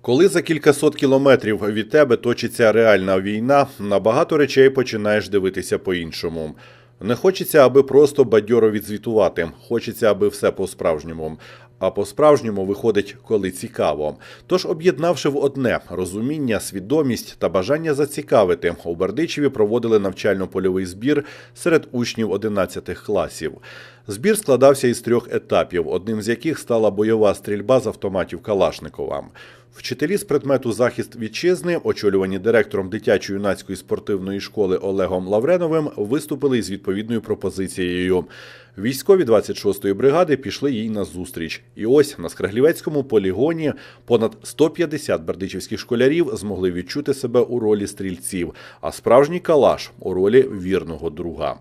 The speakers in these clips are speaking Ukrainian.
Коли за кількасот кілометрів від тебе точиться реальна війна, на багато речей починаєш дивитися по-іншому. Не хочеться, аби просто бадьоро відзвітувати. Хочеться, аби все по-справжньому. А по-справжньому виходить, коли цікаво. Тож, об'єднавши в одне розуміння, свідомість та бажання зацікавити, у Бердичеві проводили навчально-польовий збір серед учнів 11 класів. Збір складався із трьох етапів, одним з яких стала бойова стрільба з автоматів Калашникова. Вчителі з предмету захист вітчизни, очолювані директором дитячо-юнацької спортивної школи Олегом Лавреновим, виступили із відповідною пропозицією. Військові 26-ї бригади пішли їй на зустріч. І ось на Скраглівецькому полігоні понад 150 бердичівських школярів змогли відчути себе у ролі стрільців, а справжній калаш у ролі вірного друга.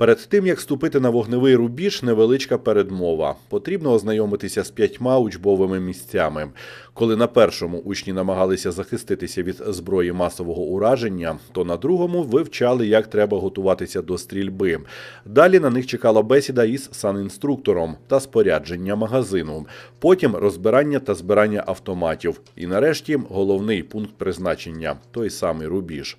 Перед тим як ступити на вогневий рубіж, невеличка передмова. Потрібно ознайомитися з п'ятьма учбовими місцями. Коли на першому учні намагалися захиститися від зброї масового ураження, то на другому вивчали, як треба готуватися до стрільби. Далі на них чекала бесіда із санінструктором та спорядження магазину. Потім розбирання та збирання автоматів. І нарешті головний пункт призначення той самий рубіж.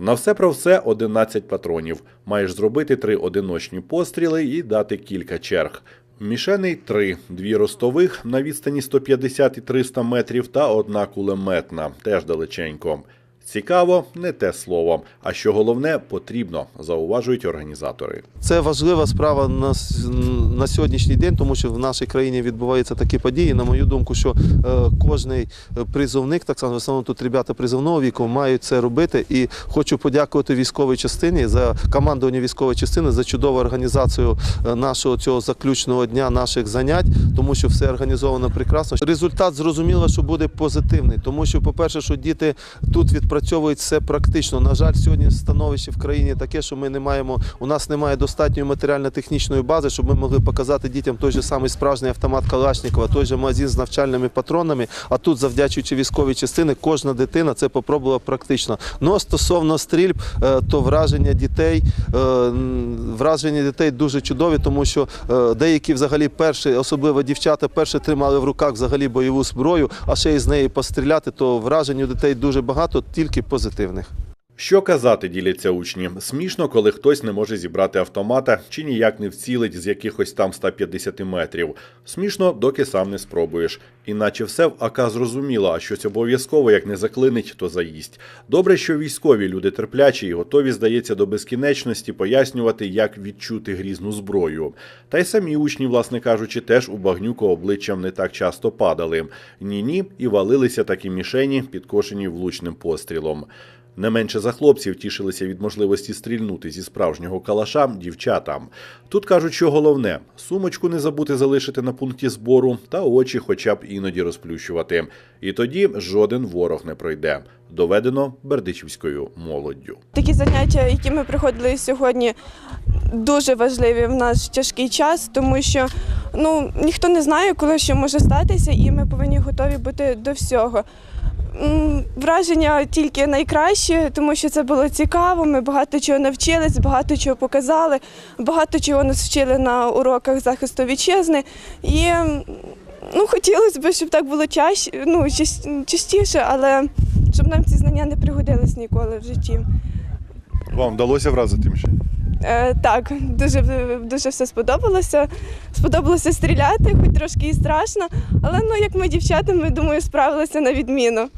На все про все 11 патронів. Маєш зробити три одиночні постріли і дати кілька черг. Мішеней три, дві ростових на відстані 150 і 300 метрів та одна кулеметна, теж далеченько. Цікаво, не те слово. А що головне, потрібно, зауважують організатори. Це важлива справа на, на сьогоднішній день, тому що в нашій країні відбуваються такі події. На мою думку, що е, кожний призовник, так само в основному тут ребята призовного віку, мають це робити. І хочу подякувати військовій частині за командування військової частини за чудову організацію е, нашого цього заключного дня наших занять, тому що все організовано прекрасно. Результат зрозуміло, що буде позитивний, тому що, по-перше, що діти тут відпрацьовують все практично. На жаль, сьогодні становище в країні таке, що ми не маємо, у нас немає достатньої матеріально-технічної бази, щоб ми могли показати дітям той же самий справжній автомат Калашникова, той же магазин з навчальними патронами. А тут, завдячуючи військовій частини, кожна дитина це попробувала практично. Ну а стосовно стрільб, е, то враження дітей, е, враження дітей дуже чудові, тому що е, деякі взагалі перші, особливо дівчата, перші тримали в руках взагалі бойову зброю, а ще й з неї постріляти, то вражень у дітей дуже багато, тільки позитивних. Що казати, діляться учні. Смішно, коли хтось не може зібрати автомата чи ніяк не вцілить з якихось там 150 метрів. Смішно, доки сам не спробуєш. Іначе все в АК зрозуміло, а щось обов'язково, як не заклинить, то заїсть. Добре, що військові люди терплячі і готові, здається, до безкінечності пояснювати, як відчути грізну зброю. Та й самі учні, власне кажучи, теж у багнюку обличчям не так часто падали. Ні-ні, і валилися такі мішені, підкошені влучним пострілом. Не менше за хлопців тішилися від можливості стрільнути зі справжнього калаша дівчатам. Тут кажуть, що головне сумочку не забути залишити на пункті збору та очі хоча б іноді розплющувати. І тоді жоден ворог не пройде. Доведено бердичівською молоддю. Такі заняття, які ми проходили сьогодні, дуже важливі в наш тяжкий час, тому що ну, ніхто не знає, коли що може статися, і ми повинні готові бути до всього. Враження тільки найкращі, тому що це було цікаво. Ми багато чого навчились, багато чого показали, багато чого нас вчили на уроках захисту вітчизни. І ну, хотілося б, щоб так було чаще, ну, частіше, але щоб нам ці знання не пригодились ніколи в житті. Вам вдалося вразити мішень? Е, так, дуже, дуже все сподобалося. Сподобалося стріляти, хоч трошки і страшно. Але ну, як ми дівчата, ми думаю, справилися на відміну.